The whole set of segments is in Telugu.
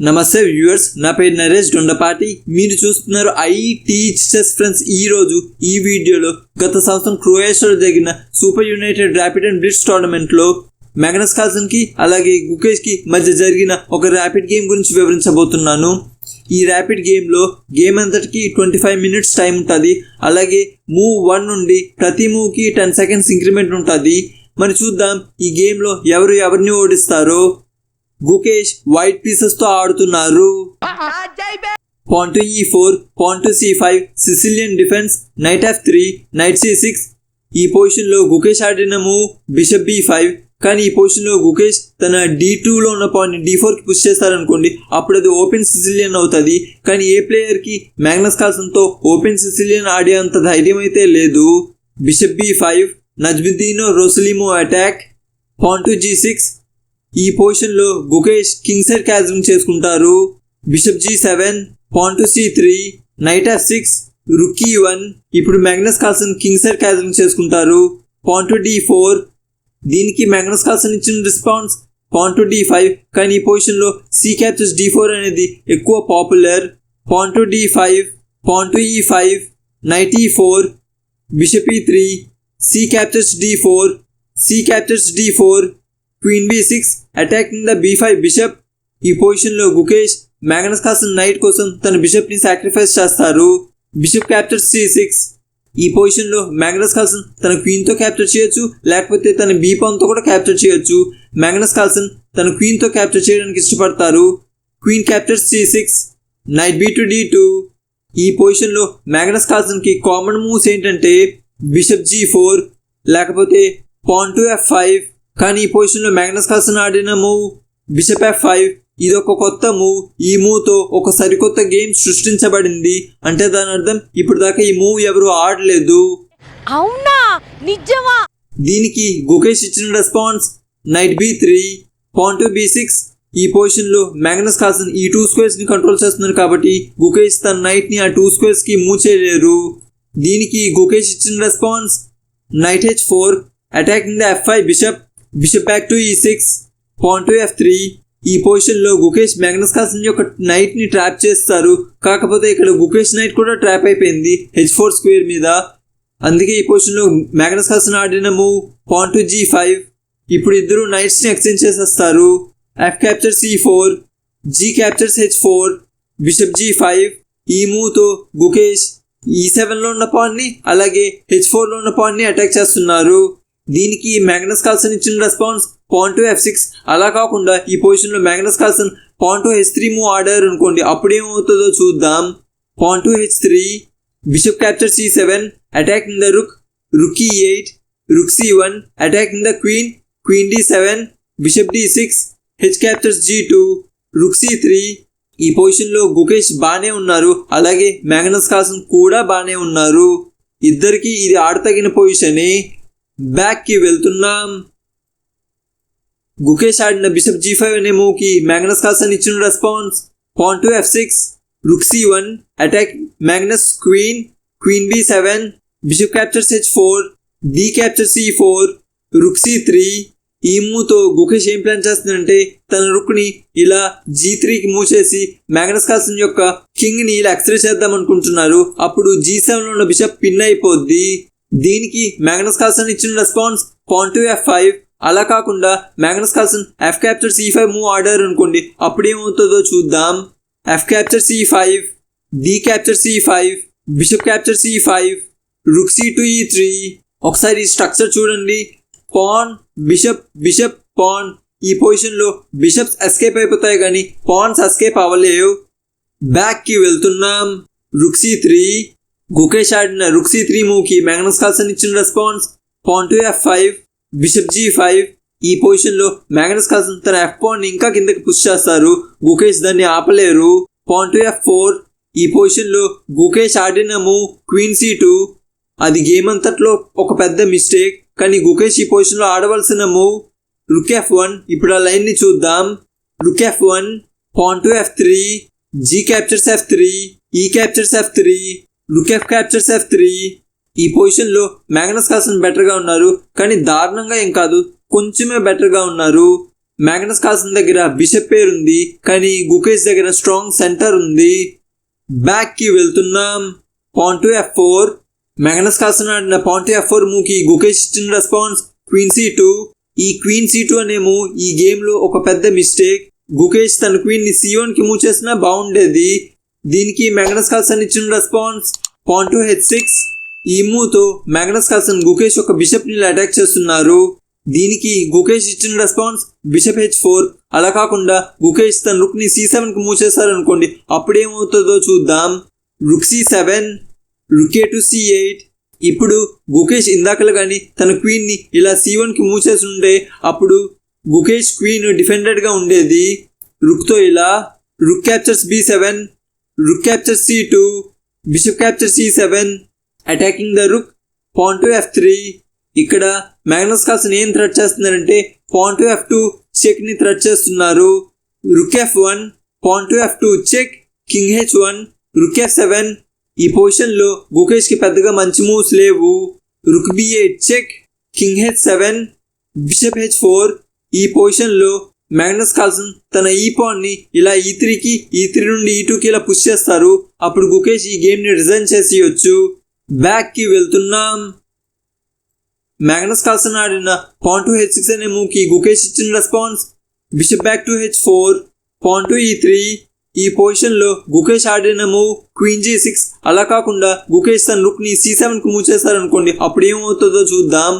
నమస్తే వ్యూవర్స్ నా పేరు నరేష్ దొండపాటి మీరు చూస్తున్నారు ఐటీ చెస్ ఫ్రెండ్స్. ఈ రోజు ఈ వీడియోలో గత సంవత్సరం క్రొయేషియాలో జరిగిన super united rapid and blitz టోర్నమెంట్లో మ్యాగ్నస్ కార్సన్కి అలాగే గుకేష్కి మధ్య జరిగిన ఒక ర్యాపిడ్ గేమ్ గురించి వివరించబోతున్నాను. ఈ ర్యాపిడ్ గేమ్లో గేమ్ అంతటికి ట్వంటీ ఫైవ్ మినిట్స్ టైం ఉంటుంది. అలాగే మూవ్ వన్ నుండి ప్రతి మూవ్కి టెన్ సెకండ్స్ ఇంక్రిమెంట్ ఉంటుంది. మరి చూద్దాం ఈ గేమ్లో ఎవరు ఎవరిని ఓడిస్తారో. గుకేష్ వైట్ పీసెస్తో ఆడుతున్నారు. Pawn to e E four pawn to C five Sicilian defence knight F three knight C six ఈ పొజిషన్లో గుకేష్ ఆడిన మూవ్ బిషప్ బి ఫైవ్ కానీ ఈ పొజిషన్లో గుకేష్ తన డి లో ఉన్న పాయింట్ డి ఫోర్కి పుష్ చేస్తారనుకోండి అప్పుడు అది ఓపెన్ సిసిలియన్ అవుతుంది. కానీ ఏ ప్లేయర్కి మ్యాగ్నస్ కార్సన్తో ఓపెన్ సిసిలియన్ ఆడే అంత ధైర్యం అయితే లేదు. Bishop B five Najmuddin Rossolimo attack pawn to G six ఈ పొజిషన్లో గుకేష్ కింగ్సర్ సైడ్ క్యాజం చేసుకుంటారు. Bishop G seven pawn to C three knight F six rook E one ఇప్పుడు మ్యాగ్నస్ కాల్సన్ కింగ్సర్ సైడ్ క్యాజం చేసుకుంటారు. పాన్ టు డి ఫోర్ దీనికి మ్యాగ్నస్ కాల్సన్ ఇచ్చిన response pawn to D five కానీ ఈ పొజిషన్లో సి క్యాప్చర్స్ డి ఫోర్ అనేది ఎక్కువ popular pawn to D five pawn to E five knight E four bishop E three C captures D four C captures D four queen B six attacking the B five bishop ఈ పొజిషన్లో గుకేష్ మ్యాగ్నస్ కాసన్ నైట్ కోసం తన బిషప్ని సాక్రిఫైస్ చేస్తారు. బిషప్ క్యాప్చర్ సి సిక్స్ ఈ పొజిషన్లో మ్యాగ్నస్ కాల్సన్ తన క్వీన్తో క్యాప్చర్ చేయొచ్చు లేకపోతే తన బీ పాన్తో కూడా క్యాప్చర్ చేయొచ్చు. మ్యాగ్నస్ కాల్సన్ తన క్వీన్తో క్యాప్చర్ చేయడానికి ఇష్టపడతారు. Queen capture C six knight B to D two ఈ పొజిషన్లో మ్యాగ్నస్ కాల్సన్కి కామన్ మూవ్స్ ఏంటంటే బిషప్ జీ ఫోర్ లేకపోతే పాన్ టు ఎఫ్ ఫైవ్ కానీ ఈ పొజిషన్లో మ్యాగ్నస్ కార్సన్ ఆడిన మూవ్ బిషప్ ఎఫ్ ఫైవ్ ఇది ఒక కొత్త మూవ్. ఈ మూవ్తో ఒక సరికొత్త గేమ్ సృష్టించబడింది. అంటే దాని అర్థం ఇప్పుడు దాకా ఈ మూవ్ ఎవరు ఆడలేదు. అవునా? నిజమా? దీనికి గుకేష్ ఇచ్చిన response knight B three pawn to B six. ఈ పొజిషన్లో మ్యాగ్నస్ కార్సన్ ఈ టూ స్క్వేర్స్ని కంట్రోల్ చేస్తున్నారు కాబట్టి గుకేష్ తన నైట్ని ఆ టూ స్క్వేర్స్కి మూవ్ చేయలేరు. దీనికి గుకేష్ ఇచ్చిన response knight H four attacking the F five bishop bishop back to E six pawn to F three ఈ పొజిషన్లో గుకేష్ మ్యాగ్నస్ కాసన్ యొక్క నైట్ని ట్రాప్ చేస్తారు. కాకపోతే ఇక్కడ గుకేష్ నైట్ కూడా ట్రాప్ అయిపోయింది హెచ్ ఫోర్ స్క్వేర్ మీద. అందుకే ఈ పొజిషన్లో మ్యాగ్నస్ కాసన్ ఆడిన move pawn to G five. ఇప్పుడు ఇద్దరు నైట్స్ని ఎక్స్చేంజ్ చేసేస్తారు. F capture C four G captures H four bishop G five ఈ మూవ్తో గుకేష్ e ఈ సెవెన్లో ఉన్న పాన్ని అలాగే హెచ్ ఫోర్లో ఉన్న పాన్ని అటాక్ చేస్తున్నారు. దీనికి మ్యాగ్నస్ కాల్సన్ ఇచ్చిన response pawn to F six అలా కాకుండా ఈ పొజిషన్లో Magnus Carlsen pawn to H three move ఆడారు అనుకోండి అప్పుడు ఏమవుతుందో చూద్దాం pawn to H three bishop capture C seven attacking the rook rook E eight rook C one attacking the queen queen D seven bishop D six H captures G two rook C three ఈ పొజిషన్లో గుకేష్ బాగానే ఉన్నారు. అలాగే మ్యాగ్నస్ కాల్సన్ కూడా బాగానే ఉన్నారు. ఇద్దరికి ఇది ఆడతగిన పొజిషనే బ్యాక్కి వెళ్తున్నాం. గుకేష్ ఆడిన బిషప్ జీ ఫైవ్ అనే మూవ్కి మ్యాగ్నస్ కాల్సన్ ఇచ్చిన response. Pawn to F six rook C one attack Magnus queen queen B seven bishop captures H four D capture C four rook C three ఈ మూవ్తో గుకేష్ ఏం ప్లాన్ చేస్తుందంటే తన రుక్ని ఇలా జీ త్రీకి మూవ్ చేసి మ్యాగ్నస్ కాల్సన్ యొక్క కింగ్ని ఇలా ఎక్స్రే చేద్దాం అనుకుంటున్నారు. అప్పుడు జీ సెవెన్లో ఉన్న బిషప్ పిన్ అయిపోద్ది. దీనికి మ్యాగ్నస్ కార్సన్ ఇచ్చిన response pawn to F five అలా కాకుండా Magnus Carlsen F capture C five move order అనుకోండి అప్పుడు ఏమవుతుందో చూద్దాం. F capture C five D capture C five bishop capture C five rook C two E three ఒకసారి ఈ స్ట్రక్చర్ చూడండి. పాన్ బిషప్ బిషప్ పాన్ ఈ పొజిషన్లో బిషప్స్ ఎస్కేప్ అయిపోతాయి కానీ పాన్స్ ఎస్కేప్ అవ్వలేవు. బ్యాక్కి వెళ్తున్నాం. రుక్సీ త్రీ గుకేష్ ఆడిన రుక్సీ త్రీ మూవ్కి మ్యాగ్నస్ కార్సన్ ఇచ్చిన response. Pawn to f five bishop g five. ఈ పొజిషన్లో మ్యాగ్నస్ కార్సన్ తన ఎఫ్ పాన్ ఇంకా కిందకి పుష్ చేస్తారు. గుకేష్ దాన్ని ఆపలేరు. Pawn to f four. ఈ పొజిషన్లో గుకేష్ ఆడిన మూవ్ క్వీన్ సి టూ. అది గేమ్ అంతట్లో ఒక పెద్ద మిస్టేక్ కానీ గుకేష్ ఈ పొజిషన్లో ఆడవలసిన మూవ్. Rook f one. ఇప్పుడు ఆ లైన్ని చూద్దాం. Rook f one pawn to f three G captures F three E captures F three. Rook F captures F three ఈ పొజిషన్లో మ్యాగ్నస్ కాసన్ బెటర్గా ఉన్నారు కానీ దారుణంగా ఏం కాదు కొంచెమే బెటర్గా ఉన్నారు. మ్యాగ్నస్ కాసన్ దగ్గర బిషప్ పేరు ఉంది కానీ గుకేష్ దగ్గర స్ట్రాంగ్ సెంటర్ ఉంది. బ్యాక్కి వెళ్తున్నాం. Pawn to f four Magnus Carlsen ఆడిన పాన్ టు ఎఫ్ ఫోర్ మూకి గుకేష్ ఇచ్చిన రెస్పాన్స్ క్వీన్ సి టూ ఈ క్వీన్ సి టూ అనేమో ఈ గేమ్లో ఒక పెద్ద మిస్టేక్ గుకేష్ తన క్వీన్ని సి కి మూవ్ చేసినా బాగుండేది. దీనికి మ్యాగ్నస్ కాల్సన్ ఇచ్చిన response. Pawn to h six. ఈ మూతో మ్యాగ్నస్ కాల్సన్ గుకేష్ ఒక బిషప్ని అటాక్ చేస్తున్నారు. దీనికి గుకేష్ ఇచ్చిన రెస్పాన్స్ బిషప్ హెచ్ ఫోర్. అలా కాకుండా గుకేష్ తన రుక్ని సి సెవెన్కు మూవ్ చేశారనుకోండి అప్పుడేమవుతుందో చూద్దాం. Rook c seven rook a to c eight. ఇప్పుడు గుకేష్ ఇందాకలు కానీ తన క్వీన్ని ఇలా సి వన్కి మూవ్ చేసి అప్పుడు గుకేష్ క్వీన్ డిఫెండెడ్గా ఉండేది. రుక్తో ఇలా rook captures b seven rook capture c two captures capture c seven attacking the rook pawn to f three ఇక్కడ మ్యాగ్నస్ కాల్సన్ ఏం థ్రెట్ చేస్తున్నారంటే పాన్ టు ఎఫ్ టూ చెక్ని థ్రెట్ చేస్తున్నారు. Rook f one pawn to f two check king h one rook f seven ఈ పొజిషన్లో గుకేష్కి పెద్దగా మంచి మూవ్స్ లేవు. Rook b eight check king h seven bishop h four ఈ పొజిషన్లో మ్యాగ్నస్ కాల్సన్ తన ఈ పాన్ని ఇలా ఈ త్రీకి ఈ త్రీ నుండి e ఈ టూకి ఇలా పుష్ చేస్తారు. అప్పుడు గుకేష్ ఈ గేమ్ని రిజైన్ చేసేయచ్చు. బ్యాక్కి వెళ్తున్నాం. మ్యాగ్నస్ కాల్సన్ ఆడిన పాన్ టూ హెచ్ సిక్స్ అనే మూవ్కి గుకేష్ ఇచ్చిన response bishop back to h four pawn to e three ఈ పొజిషన్లో గుకేష్ ఆడిన మూవ్ క్వీన్ జీ సిక్స్ అలా కాకుండా గుకేష్ తన రుక్ని సి సెవెన్కు మూవ్ చేస్తారనుకోండి అప్పుడు ఏమవుతుందో చూద్దాం.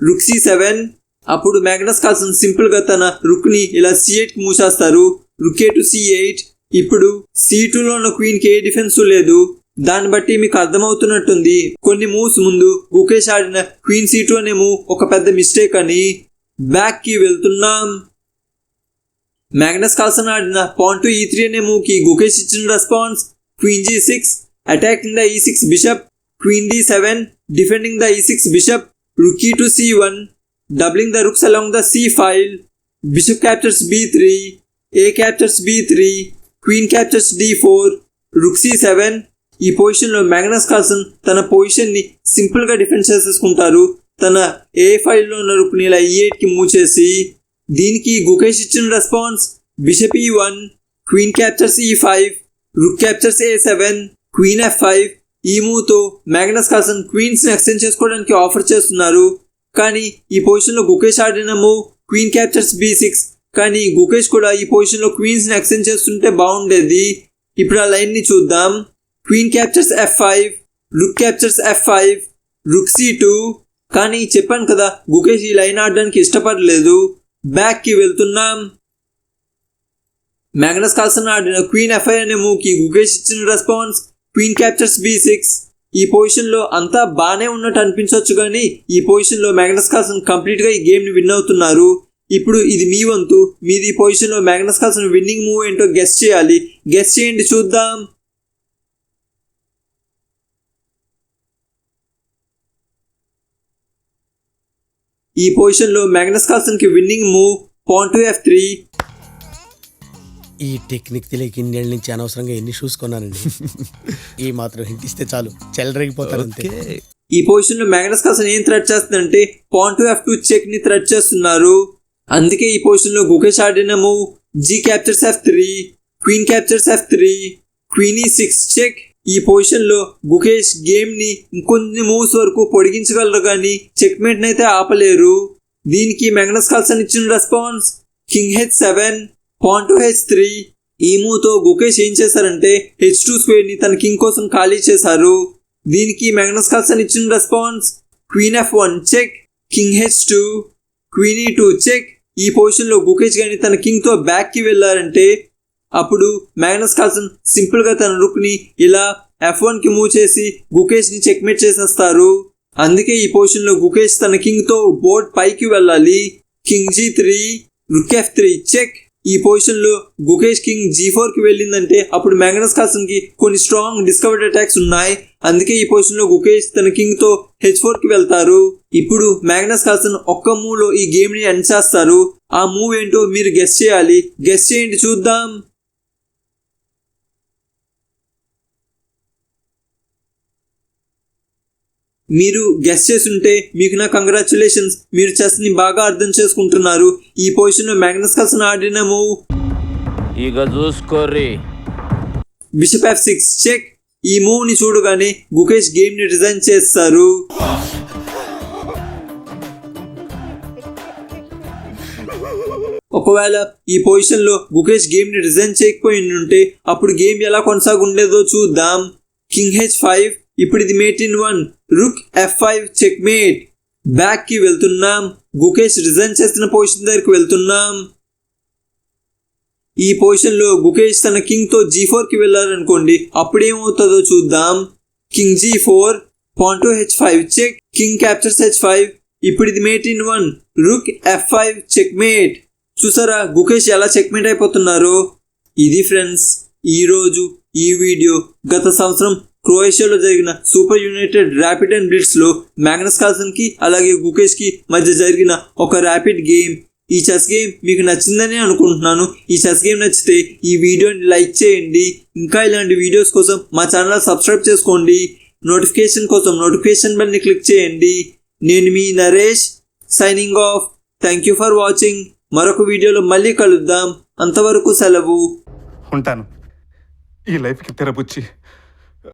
రుక్ సి సెవెన్ అప్పుడు మ్యాగ్నస్ కాల్సన్ సింపుల్గా తన రుక్ని ఇలా C eight మూసేస్తారు. Rook a to c eight. ఇప్పుడు సి టూలో ఉన్న క్వీన్కి ఏ డిఫెన్స్ లేదు. దాన్ని బట్టి మీకు అర్థమవుతున్నట్టుంది. కొన్ని మూవ్స్ ముందు గుకేష్ ఆడిన క్వీన్ సి టూ అనే మూవ్ ఒక పెద్ద మిస్టేక్ అని. బ్యాక్కి వెళ్తున్నాం. మ్యాగ్నస్ కాల్సన్ ఆడిన పాన్ టు ఈ త్రీ అనే మూవ్కి గుకేష్ ఇచ్చిన response. Queen g six attacking the e six bishop. Queen d seven defending the e six bishop. Rook e to c one. Doubling the rooks along the c five bishop captures b three a captures b three queen captures d four rook c seven ఈ పొజిషన్లో మ్యాగ్నస్ కార్సన్ తన పొజిషన్ని సింపుల్గా డిఫెన్స్ చేసేసుకుంటారు. తన ఏ ఫైవ్లో ఉన్న రుక్ని ఇలా ఈ ఎయిట్కి మూవ్ చేసి దీనికి గుకేష్ ఇచ్చిన response bishop e e E one queen captures E five rook captures A seven queen F five ఈ మూవ్తో మ్యాగ్నస్ కార్సన్ క్వీన్స్ని ఎక్స్టెండ్ చేసుకోవడానికి ఆఫర్ చేస్తున్నారు. కానీ ఈ పొజిషన్లో గుకేష్ ఆడిన move queen captures b six. కానీ గుకేష్ కూడా ఈ పొజిషన్లో క్వీన్స్ని ఎక్స్టెండ్ చేస్తుంటే బాగుండేది. ఇప్పుడు ఆ లైన్ని చూద్దాం. Queen captures f five rook captures f five rook c two. కానీ చెప్పాను కదా గుకేష్ ఈ లైన్ ఆడడానికి ఇష్టపడలేదు. బ్యాక్కి వెళ్తున్నాం. మ్యాగ్నస్ కాల్సన్ ఆడిన క్వీన్ ఎఫ్ఐ అనే మూవ్కి గుకేష్ ఇచ్చిన response queen captures b six. ఈ పొజిషన్లో అంతా బాగానే ఉన్నట్టు అనిపించవచ్చు కానీ ఈ పొజిషన్లో మ్యాగ్నస్ కార్సన్ కంప్లీట్గా ఈ గేమ్ని విన్ అవుతున్నారు. ఇప్పుడు ఇది మీ వంతు. మీది ఈ పొజిషన్లో మ్యాగ్నస్ కార్సన్ విన్నింగ్ మూవ్ ఏంటో గెస్ట్ చేయాలి. గెస్ట్ చేయండి చూద్దాం. ఈ పొజిషన్లో Magnus కార్సన్కి winning move. Pawn to f three. ఈ టెక్నిక్ తెలియక ఇన్నేళ్ళ నుంచి అనవసరంగా ఎన్ని షూస్ కొన్నానండి? ఈ మాత్రం హింట్ ఇస్తే చాలు. చెలరేగిపోతారు అంతే. ఈ పొజిషన్లో మ్యాగ్నస్ కార్సన్ ఏం థ్రెట్ చేస్తుందంటే పాన్ టు ఎఫ్ టూ చెక్ని థ్రెట్ చేస్తున్నారు. అందుకే ఈ పొజిషన్లో గుకేష్ ఆడిన move g captures f three queen captures f three queen e six check ఈ పొజిషన్లో గుకేష్ గేమ్ని ఇంకొన్ని మూవ్స్ వరకు పొడిగించగలరు కానీ చెక్ మేట్ అయితే ఆపలేరు. దీనికి మ్యాగ్నస్ కార్సన్ ఇచ్చిన response king h seven pawn h three ఈ గుకేష్ ఏం చేశారంటే హెచ్ టూ స్క్వేర్ని తన కింగ్ కోసం ఖాళీ చేశారు. దీనికి మ్యాగ్నస్ కాల్సన్ ఇచ్చిన response queen f one check king h two queen e two check ఈ పొజిషన్లో గుకేష్ గాని తన కింగ్తో బ్యాక్కి వెళ్ళారంటే అప్పుడు మ్యాగ్నస్ కాల్సన్ సింపుల్గా తన రుక్ని ఇలా ఎఫ్ వన్కి మూవ్ చేసి గుకేష్ని చెక్మేట్ చేసేస్తారు. అందుకే ఈ పొజిషన్లో గుకేష్ తన కింగ్తో బోర్డ్ పైకి వెళ్ళాలి. King g three rook f three check ఈ పొజిషన్లో గుకేష్ కింగ్ జీ ఫోర్కి వెళ్ళిందంటే అప్పుడు మ్యాగ్నస్ కార్సన్కి కొన్ని స్ట్రాంగ్ డిస్కవర్డ్ అటాక్స్ ఉన్నాయి. అందుకే ఈ పొజిషన్లో గుకేష్ తన కింగ్తో హెచ్ ఫోర్కి వెళ్తారు. ఇప్పుడు మ్యాగ్నస్ కార్సన్ ఒక్క మూవ్లో ఈ గేమ్ని ఎండ్ చేస్తారు. ఆ మూవ్ ఏంటో మీరు గెస్ చేయాలి. గెస్ చేయండి చూద్దాం. మీరు గెస్ట్ చేస్తుంటే మీకు నా కంగ్రాచులేషన్స్ మీరు చెస్ని బాగా అర్థం చేసుకుంటున్నారు. ఈ పొజిషన్లో మ్యాగ్నస్ కల్సన్ ఆడిన మూవ్ ఇక చూసుకోర్రి. బిషప్ ఎఫ్ సిక్స్ చెక్ ఈ మూవ్ని చూడగానే గుకేష్ గేమ్ని డిజైన్ చేస్తారు. ఒకవేళ ఈ పొజిషన్లో గుకేష్ గేమ్ని డిజైన్ చేయకపోయి ఉంటే అప్పుడు గేమ్ ఎలా కొనసాగుండేదో చూద్దాం. కింగ్ హెచ్ ఫైవ్ ఇప్పుడు ఇది mate in one rook f five checkmate బ్యాక్కి వెళ్తున్నాం. గుకేష్ రిజైన్ చేస్తున్న పొజిషన్ దగ్గరికి వెళ్తున్నాం. ఈ పొజిషన్లో గుకేష్ తన కింగ్తో జీ ఫోర్కి వెళ్ళారనుకోండి అప్పుడేమవుతుందో చూద్దాం. King g four pawn to h five check king captures h five ఇప్పుడు ఇది mate in one rook f five checkmate చూసారా? గుకేష్ ఎలా చెక్ మేట్ అయిపోతున్నారు? ఇది ఫ్రెండ్స్ ఈరోజు ఈ వీడియో గత సంవత్సరం క్రోయేషియాలో జరిగిన సూపర్ యునైటెడ్ ర్యాపిడ్ అండ్ బ్లిట్స్లో మ్యాగ్నస్ కార్సన్కి అలాగే గుకేష్కి మధ్య జరిగిన ఒక ర్యాపిడ్ గేమ్. ఈ చెస్ గేమ్ మీకు నచ్చిందని అనుకుంటున్నాను. ఈ చెస్ గేమ్ నచ్చితే ఈ వీడియోని లైక్ చేయండి. ఇంకా ఇలాంటి వీడియోస్ కోసం మా ఛానల్ సబ్స్క్రైబ్ చేసుకోండి. నోటిఫికేషన్ కోసం నోటిఫికేషన్ బెల్ని క్లిక్ చేయండి. నేను మీ Naresh signing off. Thank you for watching మరొక వీడియోలో మళ్ళీ కలుద్దాం. అంతవరకు సెలవు. ఉంటాను. ఈ లైఫ్కి తెరపుచ్చి